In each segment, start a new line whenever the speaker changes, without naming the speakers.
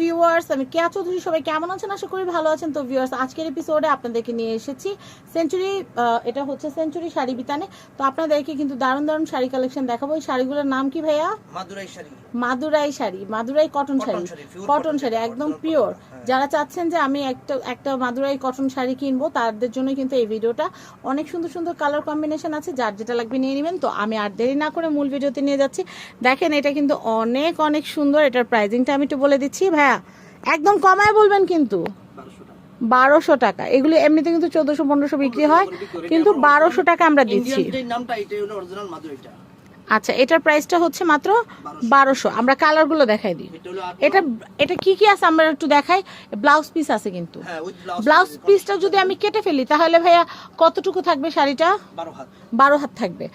Viewers আমি কেয়া চৌধুরী সবাই কেমন আছেন? আশা করি ভালো আছেন। তো ভিউয়ার্স আজকের এপিসোডে আপনাদেরকে নিয়ে এসেছি সেঞ্চুরি এটা হচ্ছে সেঞ্চুরি শাড়ি বিতানে। তো আপনাদেরকে কিন্তু দারুণ দারুণ শাড়ি কালেকশন দেখাবো। এই শাড়িগুলোর নাম কি ভাইয়া?
মাদুরাই শাড়ি।
মাদুরাই শাড়ি মাদুরাই কটন শাড়ি। কটন শাড়ি
শাড়ি,
একদম পিওর
হ্যাঁ।
যারা চাচ্ছেন যে আমি একটা একটা মাদুরাই কটন শাড়ি কিনবো তাদের জন্য কিন্তু এই ভিডিওটা অনেক সুন্দর সুন্দর কালার কম্বিনেশন আছে যার যেটা লাগবে নিয়ে নেবেন। তো আমি আর দেরি না করে মূল ভিডিওতে নিয়ে যাচ্ছি। দেখেন এটা কিন্তু অনেক অনেক সুন্দর। এটার প্রাইজিংটা আমি একটু বলে দিচ্ছি। ভাইয়া একদম কমায় বলবেন কিন্তু।
বারোশো টাকা।
এগুলো এমনিতে কিন্তু চোদ্দশো পনেরোশো বিক্রি হয় কিন্তু বারোশো টাকা আমরা দিচ্ছি।
নামটা এটা হলো অরিজিনাল মাদুরাইটা
আচ্ছা এটার প্রাইসটা হচ্ছে মাত্র বারোশো। আমরা কালারগুলো দেখাই দিই।
এটা
এটা কি কি আছে আমরা একটু দেখাই? ব্লাউজ পিস আছে কিন্তু।
হ্যাঁ ব্লাউজ
ব্লাউজ পিসটা যদি আমি কেটে ফেলি তাহলে ভাইয়া কতটুকু থাকবে শাড়িটা?
বারো হাত।
থাকবে।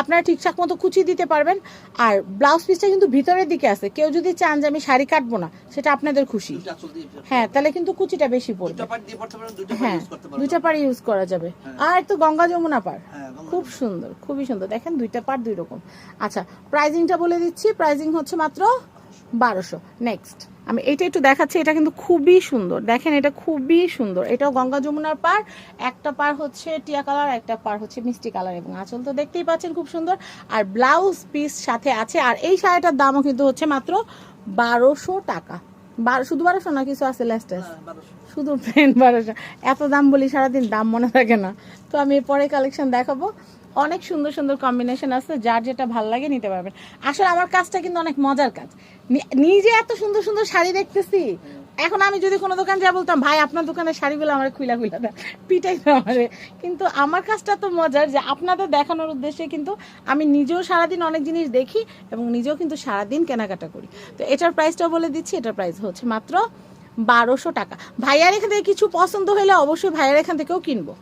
আপনারা ঠিকঠাক মতো কুচি দিতে পারবেন। আর ব্লাউজ পিসটা কিন্তু ভিতরের দিকে আছে। কেউ যদি চান যে আমি শাড়ি কাটবো না সেটা আপনাদের খুশি। হ্যাঁ তাহলে কিন্তু কুচিটা বেশি পড়বে। হ্যাঁ দুইটা পার ইউজ করা যাবে।
হ্যাঁ।
আর তো গঙ্গা যমুনা পার
হ্যাঁ গঙ্গা
খুব সুন্দর, খুবই সুন্দর। দেখেন দুইটা পার দুই রকম। আচ্ছা প্রাইজিংটা বলে দিচ্ছি। প্রাইজিং হচ্ছে মাত্র বারোশো। নেক্সট আমি এটা একটু দেখাচ্ছি। এটা কিন্তু খুবই সুন্দর। দেখেন এটা খুবই সুন্দর। এটাও গঙ্গা যমুনার পার একটা পার হচ্ছে টিয়া কালার, একটা পার হচ্ছে মিষ্টি কালার এবং আঁচল তো দেখতেই পাচ্ছেন খুব সুন্দর। আর ব্লাউজ পিস সাথে আছে। আর এই শাড়িটার দামও কিন্তু হচ্ছে মাত্র বারোশো টাকা। শুধু বারোশো না কিছু আছে লেস্টেস
হ্যাঁ,
শুধু প্যান্ট বারোশো। এত দাম বলি সারাদিন দাম মনে থাকে না। তো আমি পরে কালেকশন দেখাবো। অনেক সুন্দর সুন্দর কম্বিনেশন আছে যার যেটা ভালো লাগে নিতে পারবেন। আসলে আমার কাজটা কিন্তু অনেক মজার কাজ। নিজে এত সুন্দর সুন্দর শাড়ি দেখতেছি। এখন আমি যদি কোনো দোকান যা বলতাম, ভাই, আপনার দোকানের শাড়িগুলো আমার খুলা খুইলা পিটাই আমারে। কিন্তু আমার কাজটা তো মজার যে আপনাদের দেখানোর উদ্দেশ্যে কিন্তু আমি নিজেও সারাদিন অনেক জিনিস দেখি এবং নিজেও কিন্তু সারাদিন কেনাকাটা করি। তো এটার প্রাইসটা বলে দিচ্ছি, এটার প্রাইস হচ্ছে মাত্র বারোশো টাকা। ভাইয়ার এখান থেকে কিছু পছন্দ হলে অবশ্যই ভাইয়ার এখান থেকেও কিনবো।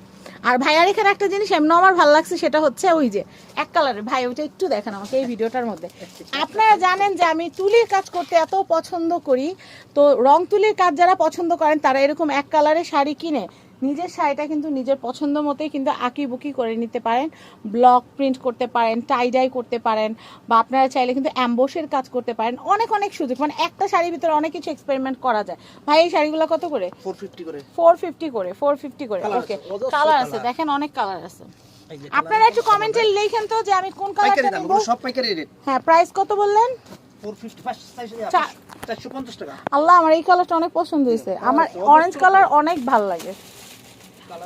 আর ভাইয়ার এখানে একটা জিনিস এমন আমার ভালো লাগছে, সেটা হচ্ছে ওই যে এক কালারের। ভাই, ওইটা একটু দেখেন আমাকে এই ভিডিওটার মধ্যে। আপনারা জানেন যে আমি তুলির কাজ করতে এত পছন্দ করি, তো রং তুলির কাজ যারা পছন্দ করেন, তারা এরকম এক কালারের শাড়ি কিনে নিজের শাড়িটা কিন্তু নিজের পছন্দ মতোই কিন্তু আঁকি বুকি করে নিতে পারেন ব্লক প্রিন্ট করতে পারেন টাইডাই করতে পারেন বা আপনারা চাইলে কিন্তু অ্যাম্বোসের কাজ করতে পারেন। অনেক অনেক সুযোগ। মানে একটা শাড়ির ভিতরে অনেক কিছু এক্সপেরিমেন্ট করা যায়। ভাই এই শাড়িগুলো কত করে?
ফোর ফিফটি করে।
ফোর ফিফটি করে ফোর ফিফটি করে। ওকে কালার আছে দেখেন অনেক কালার আছে। আপনারা একটু কমেন্টে লিখেন তো যে আমি কোন কালারটা নেব।
সব পাইকারি রেট
হ্যাঁ প্রাইস কত বললেন?
টাকা।
আল্লাহ আমার এই কালারটা অনেক পছন্দ হয়েছে। আমার অরেঞ্জ কালার অনেক ভালো লাগে।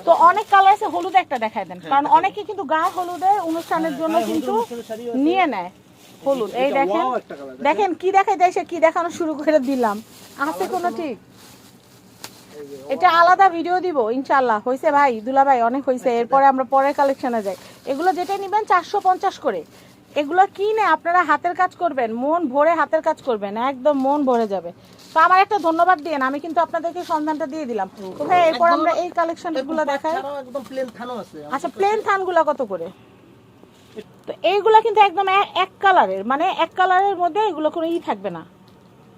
তো অনেক কালার আছে হলুদ একটা দেখায় দেন। কারণ অনেকে কিন্তু গায়ে হলুদের অনুষ্ঠানের জন্য
হ্যাঁ,
কিন্তু
শাড়ি আছে।
নিয়ে নেয় হলুদ। এই দেখেন
দেখেন।
দেখেন কি দেখাই দেয় সে কি দেখানো শুরু করে দিলাম। আছে কোনো ঠিক? এটা আলাদা ভিডিও দিব ইনশাল্লাহ হয়েছে ভাই দুলা ভাই অনেক হয়েছে এরপরে আমরা পরের কালেকশনে যাই। এগুলো যেটা নিবেন চারশো পঞ্চাশ করে। এগুলো কিনে আপনারা হাতের কাজ করবেন মন ভরে হাতের কাজ করবেন একদম মন ভরে যাবে। তো আমার একটা ধন্যবাদ আমি কিন্তু আপনাদেরকে সন্ধানটা দিয়ে দিলাম। তো ভাই এরপর আমরা এই দেখাই।
একদম প্লেন আছে।
আচ্ছা প্লেন থানগুলো কত করে? তো এইগুলা কিন্তু একদম এক কালারের মানে এক কালারের মধ্যে এগুলো কোনো ই থাকবে না।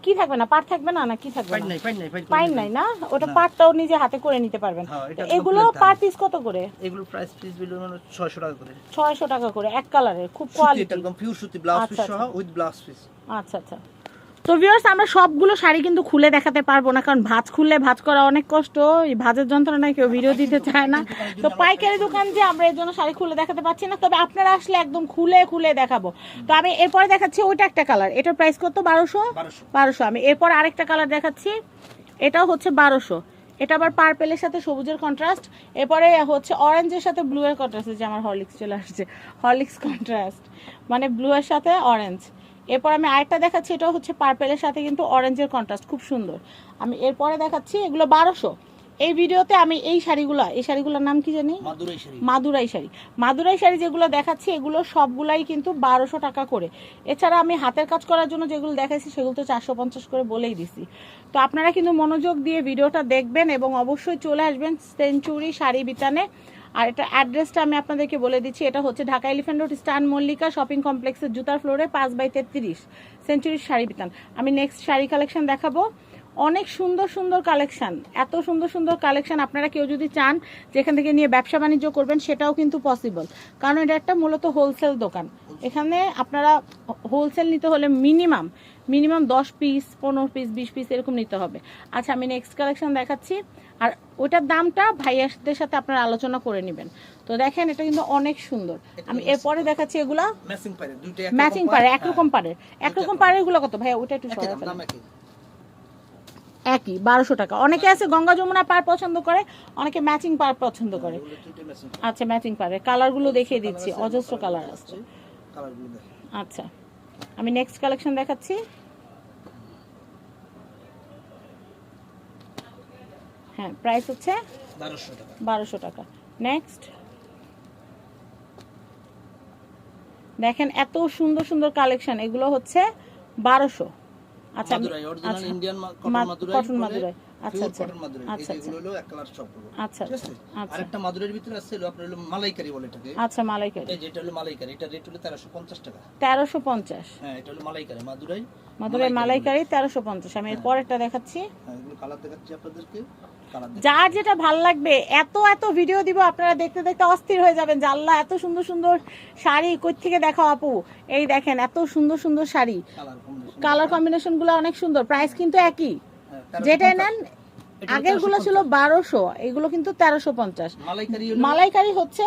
কি থাকবে না? পাট থাকবে না না কি থাকবে
পাইন
না?
নাই পাইন
না? ওটা পাটটাও নিজে হাতে করে নিতে পারবেন।
হ্যাঁ,
এগুলো পার পিস কত করে?
এগুলো প্রাইস পিস বিল ছয়শো টাকা করে।
ছয়শো টাকা করে এক কালারের খুব কোয়ালিটি
একদম পিওর সুতি ব্লাউজ পিস সহ উইথ ব্লাউজ পিস
আচ্ছা আচ্ছা। তো ভিউয়ার্স আমরা সবগুলো শাড়ি কিন্তু খুলে দেখাতে পারব না কারণ ভাঁজ খুললে ভাজ করা অনেক কষ্ট এই ভাজের যন্ত্রণায় কেউ ভিডিও দিতে চায় না। তো পাইকারি দোকান যে আমরা এর জন্য শাড়ি খুলে দেখাতে পাচ্ছি না তবে আপনারা আসলে একদম খুলে খুলে দেখাবো। তো আমি এরপরে দেখাচ্ছি ওইটা একটা কালার এটার প্রাইস কত? বারোশো?
বারোশো।
বারোশো। আমি এরপর আরেকটা কালার দেখাচ্ছি এটাও হচ্ছে বারোশো। এটা আবার পার্পেলের সাথে সবুজের কন্ট্রাস্ট এরপরে হচ্ছে অরেঞ্জের সাথে ব্লু এর কন্ট্রাস্ট যে আমার হরলিক্স চলে আসছে। হরলিক্স কন্ট্রাস্ট মানে ব্লু এর সাথে অরেঞ্জ এরপর আমি আরেকটা দেখাচ্ছি এটা হচ্ছে পার্পেলের সাথে কিন্তু অরেঞ্জের কন্ট্রাস্ট খুব সুন্দর। আমি এরপরে দেখাচ্ছি এগুলো বারোশো। এই ভিডিওতে আমি এই শাড়িগুলো এই শাড়িগুলোর নাম কি জানি?
মাদুরাই শাড়ি।
মাদুরাই শাড়ি। মাদুরাই শাড়ি যেগুলো দেখাচ্ছি এগুলো সবগুলাই কিন্তু বারোশো টাকা করে। এছাড়া আমি হাতের কাজ করার জন্য যেগুলো দেখাচ্ছি সেগুলো তো চারশো পঞ্চাশ করে বলেই দিছি। তো আপনারা কিন্তু মনোযোগ দিয়ে ভিডিওটা দেখবেন এবং অবশ্যই চলে আসবেন সেঞ্চুরি শাড়ি বিতানে। আর এটা অ্যাড্রেসটা আমি আপনাদেরকে বলে দিচ্ছি, এটা হচ্ছে ঢাকা এলিফ্যান্ট রোড স্টান মল্লিকা শপিং কমপ্লেক্সের জুতার ফ্লোরে পাঁচ বাই তেত্রিশ সেঞ্চুরির শাড়ি বিতান। আমি নেক্সট শাড়ি কালেকশন দেখাবো। অনেক সুন্দর সুন্দর কালেকশন এত সুন্দর সুন্দর কালেকশন আপনারা কেউ যদি চান যেখান থেকে নিয়ে ব্যবসা বাণিজ্য করবেন, সেটাও কিন্তু পসিবল কারণ এটা একটা মূলত হোলসেল দোকান। এখানে আপনারা হোলসেল নিতে হলে মিনিমাম মিনিমাম দশ পিস পনেরো পিস বিশ পিস এরকম নিতে হবে। আচ্ছা আমি নেক্সট কালেকশন দেখাচ্ছি। আর ওটার দামটা ভাইয়াদের সাথে আপনারা আলোচনা করে নেবেন। তো দেখেন এটা কিন্তু অনেক সুন্দর। আমি এরপরে দেখাচ্ছি এগুলা।
ম্যাচিং পারে
একরকম পারে একরকম পারে এগুলো কত? ভাইয়া ওটা একটু
একই
বারোশো টাকা। অনেকে আছে গঙ্গা যমুনা পার পছন্দ করে অনেকে ম্যাচিং পার পছন্দ করে।
দুইটা ম্যাচিং
আচ্ছা ম্যাচিং পারে কালারগুলো দেখিয়ে দিচ্ছি। অজস্র কালার আছে। আচ্ছা। আমি নেক্সট কালেকশন দেখাচ্ছি। হ্যাঁ প্রাইস হচ্ছে
বারোশো টাকা।
নেক্সট দেখেন এত সুন্দর সুন্দর কালেকশন এগুলো হচ্ছে বারোশো। আচ্ছা
কটন মাদুরাই।
আচ্ছা, আচ্ছা। আচ্ছা,
যে
আচ্ছা।
এগুলো হলো এক কালার সব
আচ্ছা আচ্ছা।
আরেকটা মাদুরের ভিতরে আছে হলো আপনার হলো মালাইকারি বলে এটাকে।
আচ্ছা মালাইকারি।
এই যেটা হলো মালাইকারি এটা রেট হলো তেরোশো পঞ্চাশ টাকা।
তেরোশো পঞ্চাশ।
হ্যাঁ এটা হলো মালাইকারি মাদুরাই।
মাদুরাই মালাইকারি তেরোশো পঞ্চাশ। আমি এর পরেরটা দেখাচ্ছি।
হ্যাঁ এগুলো কালার দেখাচ্ছি আপনাদেরকে।
যার যেটা ভালো লাগবে এত এত ভিডিও দিব আপনারা দেখতে দেখতে অস্থির হয়ে যাবেন যে আল্লাহ এত সুন্দর সুন্দর শাড়ি কই থেকে দেখাও আপু? এই দেখেন এত সুন্দর সুন্দর শাড়ি।
কালার কম্বিনেশন
কালার কম্বিনেশনগুলো অনেক সুন্দর প্রাইস কিন্তু একই। যেটাই নেন আগেরগুলো ছিল বারোশো এগুলো কিন্তু তেরোশো পঞ্চাশ।
মালাইকারি
হচ্ছে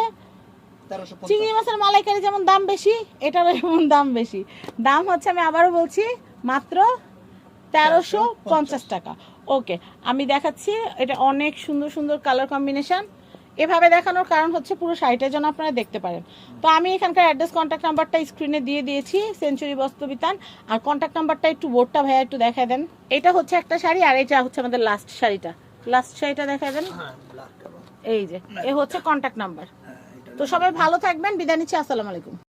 চিংড়ি মাছের মালাইকারি যেমন দাম বেশি এটারও যেমন দাম বেশি। দাম হচ্ছে আমি আবারও বলছি মাত্র তেরোশো পঞ্চাশ। টাকা। ওকে আমি দেখাচ্ছি এটা অনেক সুন্দর সুন্দর কালার কম্বিনেশন এভাবে দেখানোর কারণ হচ্ছে পুরো শাড়িটা যেন আপনারা দেখতে পারেন। তো আমি এখানকার অ্যাড্রেস কন্ট্যাক্ট নাম্বারটা স্ক্রিনে দিয়ে দিয়েছি সেঞ্চুরি বস্ত্রবিতান আর কন্ট্যাক্ট নাম্বারটা একটু বোর্ডটা ভাইয়া একটু দেখা দেন। এটা হচ্ছে একটা শাড়ি আর এটা হচ্ছে আমাদের লাস্ট শাড়িটা। লাস্ট শাড়িটা দেখা দেন।
হ্যাঁ
এই যে এ হচ্ছে কন্ট্যাক্ট নাম্বার তো সবাই ভালো থাকবেন বিদায় নিচ্ছি আসসালামু আলাইকুম।